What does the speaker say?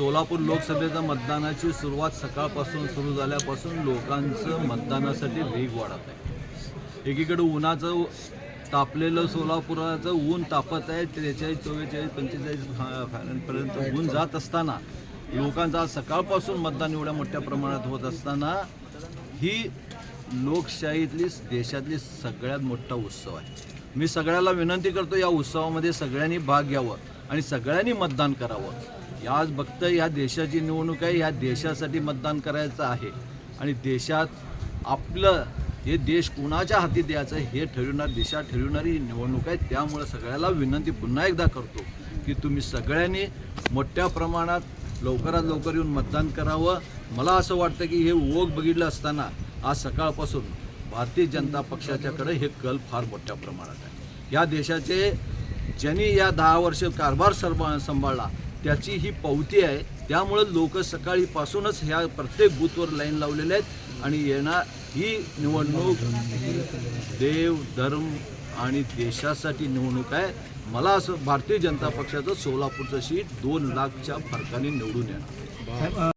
सोलापूर लोकसभेच्या मतदानाची सुरुवात सकाळपासून सुरू झाल्यापासून लोकांचं मतदानासाठी वेग वाढत आहे. एकीकडे उन्हाचं तापलेलं सोलापुराचं ऊन तापत आहे त्रेचाळीस चव्वेचाळीस पंचेचाळीस फॅनपर्यंत ऊन जात असताना लोकांचा सकाळपासून मतदान एवढ्या मोठ्या प्रमाणात होत असताना ही लोकशाहीतली देशातली सगळ्यात मोठा उत्सव आहे. मी सगळ्याला विनंती करतो या उत्सवामध्ये सगळ्यांनी भाग घ्यावं आणि सगळ्यांनी मतदान करावं. आज बघतं या देशाची निवडणूक आहे ह्या देशासाठी मतदान करायचं आहे. आणि देशात आपलं हे देश कुणाच्या हाती द्यायचं हे ठरवणार दिशा ठरवणारी ही निवडणूक आहे. त्यामुळे सगळ्याला विनंती पुन्हा एकदा करतो की तुम्ही सगळ्यांनी मोठ्या प्रमाणात लवकरात लवकर येऊन मतदान करावं. मला असं वाटतं की हे ओघ बघितलं असताना आज सकाळपासून भारतीय जनता पक्षाच्याकडे हे कल फार मोठ्या प्रमाणात आहे. या देशाचे ज्यांनी या दहा वर्ष कारभार सर्व सांभाळला त्याची ही पावती आहे. त्यामुळं लोक सकाळीपासूनच ह्या प्रत्येक बूथवर लाईन लावलेल्या आहेत आणि येणार ही निवडणूक देव धर्म आणि देशासाठी निवडणूक आहे. मला असं भारतीय जनता पक्षाचं सोलापूरचं सीट दोन लाखच्या फरकाने निवडून येणार.